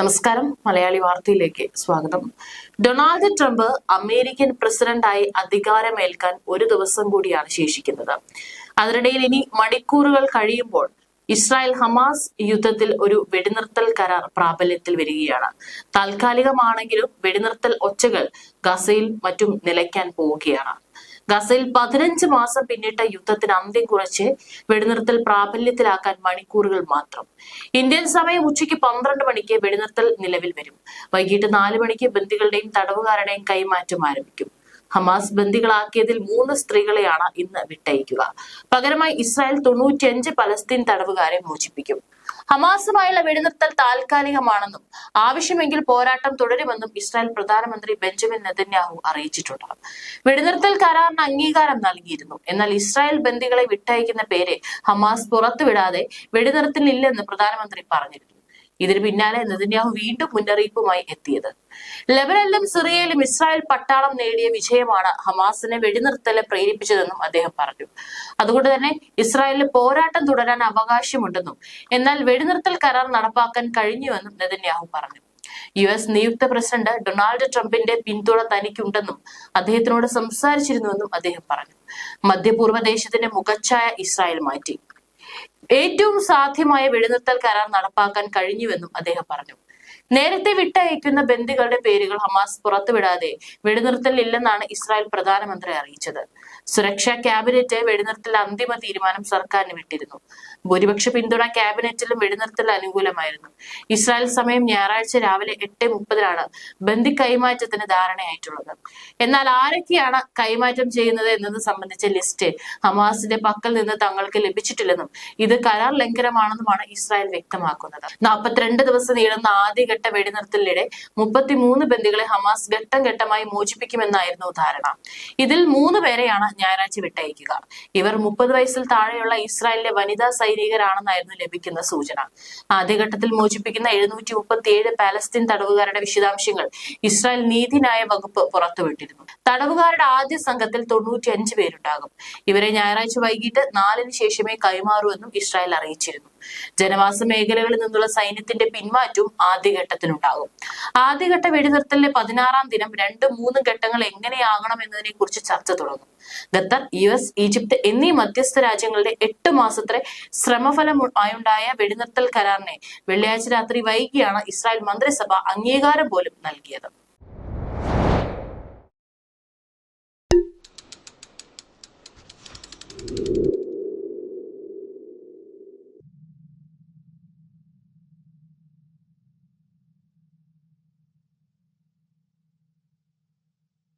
നമസ്കാരം. മലയാളി വാർത്തയിലേക്ക് സ്വാഗതം. ഡൊണാൾഡ് ട്രംപ് അമേരിക്കൻ പ്രസിഡന്റായി അധികാരമേൽക്കാൻ ഒരു ദിവസം കൂടിയാണ് ശേഷിക്കുന്നത്. അതിനിടയിൽ ഇനി മണിക്കൂറുകൾ കഴിയുമ്പോൾ ഇസ്രായേൽ ഹമാസ് യുദ്ധത്തിൽ ഒരു വെടിനിർത്തൽ കരാർ പ്രാബല്യത്തിൽ വരികയാണ്. താൽക്കാലികമാണെങ്കിലും വെടിനിർത്തൽ ഒച്ചകൾ ഗസയിൽ മറ്റും നിലയ്ക്കാൻ പോവുകയാണ്. ഗസയിൽ പതിനഞ്ച് മാസം പിന്നിട്ട യുദ്ധത്തിന് അന്ത്യം കുറിച്ച് വെടിനിർത്തൽ പ്രാബല്യത്തിലാക്കാൻ മണിക്കൂറുകൾ മാത്രം. ഇന്ത്യൻ സമയം ഉച്ചയ്ക്ക് പന്ത്രണ്ട് മണിക്ക് വെടിനിർത്തൽ നിലവിൽ വരും. വൈകിട്ട് നാല് മണിക്ക് ബന്ദികളുടെയും തടവുകാരുടെയും കൈമാറ്റം ആരംഭിക്കും. ഹമാസ് ബന്ദികളാക്കിയതിൽ മൂന്ന് സ്ത്രീകളെയാണ് ഇന്ന് വിട്ടയക്കുക. പകരമായി ഇസ്രായേൽ തൊണ്ണൂറ്റിയഞ്ച് പലസ്തീൻ തടവുകാരെ മോചിപ്പിക്കും. ഹമാസുമായുള്ള വെടിനിർത്തൽ താൽക്കാലികമാണെന്നും ആവശ്യമെങ്കിൽ പോരാട്ടം തുടരുമെന്നും ഇസ്രായേൽ പ്രധാനമന്ത്രി ബെഞ്ചമിൻ നെതന്യാഹു അറിയിച്ചിട്ടുണ്ട്. വെടിനിർത്തൽ കരാറിന് അംഗീകാരം നൽകിയിരുന്നു. എന്നാൽ ഇസ്രായേൽ ബന്ദികളെ വിട്ടയക്കുന്ന പേര് ഹമാസ് പുറത്തുവിടാതെ വെടിനിർത്തലില്ലെന്ന് പ്രധാനമന്ത്രി പറഞ്ഞിരുന്നു. ഇതിന് പിന്നാലെ നെതന്യാഹു വീണ്ടും മുന്നറിയിപ്പുമായി എത്തിയത്. ലെബനനിലും സിറിയയിലും ഇസ്രായേൽ പട്ടാളം നേടിയ വിജയമാണ് ഹമാസിനെ വെടിനിർത്തലെ പ്രേരിപ്പിച്ചതെന്നും അദ്ദേഹം പറഞ്ഞു. അതുകൊണ്ട് തന്നെ ഇസ്രായേലിന് പോരാട്ടം തുടരാൻ അവകാശമുണ്ടെന്നും എന്നാൽ വെടിനിർത്തൽ കരാർ നടപ്പാക്കാൻ കഴിഞ്ഞുവെന്നും നെതന്യാഹു പറഞ്ഞു. യു എസ് നിയുക്ത പ്രസിഡന്റ് ഡൊണാൾഡ് ട്രംപിന്റെ പിന്തുണ തനിക്കുണ്ടെന്നും അദ്ദേഹത്തിനോട് സംസാരിച്ചിരുന്നുവെന്നും അദ്ദേഹം പറഞ്ഞു. മധ്യപൂർവ ദേശത്തിന്റെ മുഖച്ഛായ ഇസ്രായേൽ മാറ്റി. ഏറ്റവും സാധ്യമായ വെടിനിർത്തൽ കരാർ നടപ്പാക്കാൻ കഴിഞ്ഞുവെന്നും അദ്ദേഹം പറഞ്ഞു. നേരത്തെ വിട്ടയക്കുന്ന ബന്ദികളുടെ പേരുകൾ ഹമാസ് പുറത്തുവിടാതെ വെടിനിർത്തലില്ലെന്നാണ് ഇസ്രായേൽ പ്രധാനമന്ത്രി അറിയിച്ചത്. സുരക്ഷാ ക്യാബിനറ്റ് വെടിനിർത്തൽ അന്തിമ തീരുമാനം സർക്കാരിന് വിട്ടിരുന്നു. ഭൂരിപക്ഷ പിന്തുണ ക്യാബിനറ്റിലും വെടിനിർത്തൽ അനുകൂലമായിരുന്നു. ഇസ്രായേൽ സമയം ഞായറാഴ്ച രാവിലെ എട്ട് മുപ്പതിനാണ് ബന്ദി കൈമാറ്റത്തിന് ധാരണയായിട്ടുള്ളത്. എന്നാൽ ആരൊക്കെയാണ് കൈമാറ്റം ചെയ്യുന്നത് എന്നത് സംബന്ധിച്ച ലിസ്റ്റ് ഹമാസിന്റെ പക്കൽ നിന്ന് തങ്ങൾക്ക് ലഭിച്ചിട്ടില്ലെന്നും ഇത് കരാർ ലംഘനമാണെന്നുമാണ് ഇസ്രായേൽ വ്യക്തമാക്കുന്നത്. നാൽപ്പത്തിരണ്ട് ദിവസം നീളുന്ന ആദ്യഘട്ട വെടിനിർത്തലിനിടെ മുപ്പത്തിമൂന്ന് ബന്ദികളെ ഹമാസ് ഘട്ടം ഘട്ടമായി മോചിപ്പിക്കുമെന്നായിരുന്നു ധാരണ. ഇതിൽ മൂന്ന് പേരെയാണ് ഞായറാഴ്ച വിട്ടയക്കുക. ഇവർ മുപ്പത് വയസ്സിൽ താഴെയുള്ള ഇസ്രായേലിലെ വനിതാ സൈനികരാണെന്നായിരുന്നു ലഭിക്കുന്ന സൂചന. ആദ്യഘട്ടത്തിൽ മോചിപ്പിക്കുന്ന എഴുന്നൂറ്റി മുപ്പത്തിയേഴ് പാലസ്തീൻ തടവുകാരുടെ വിശദാംശങ്ങൾ ഇസ്രായേൽ നീതിന്യായ വകുപ്പ് പുറത്തുവിട്ടിരുന്നു. തടവുകാരുടെ ആദ്യ സംഘത്തിൽ തൊണ്ണൂറ്റിയഞ്ച് പേരുണ്ടാകും. ഇവരെ ഞായറാഴ്ച വൈകിട്ട് നാലിന് ശേഷമേ കൈമാറൂ എന്നും ഇസ്രായേൽ അറിയിച്ചിരുന്നു. ജനവാസ മേഖലകളിൽ നിന്നുള്ള സൈന്യത്തിന്റെ പിന്മാറ്റവും ആദ്യഘട്ടത്തിനുണ്ടാകും ആദ്യഘട്ട വെടിനിർത്തലിന്റെ പതിനാറാം ദിനം രണ്ട് മൂന്ന് ഘട്ടങ്ങൾ എങ്ങനെയാകണം എന്നതിനെ കുറിച്ച് ചർച്ച തുടങ്ങും. ഖത്തർ യു എസ് ഈജിപ്ത് എന്നീ മധ്യസ്ഥ രാജ്യങ്ങളുടെ എട്ട് മാസത്തെ ശ്രമഫലമായുണ്ടായ വെടിനിർത്തൽ കരാറിനെ വെള്ളിയാഴ്ച രാത്രി വൈകിയാണ് ഇസ്രായേൽ മന്ത്രിസഭ അംഗീകാരം പോലും നൽകിയത്.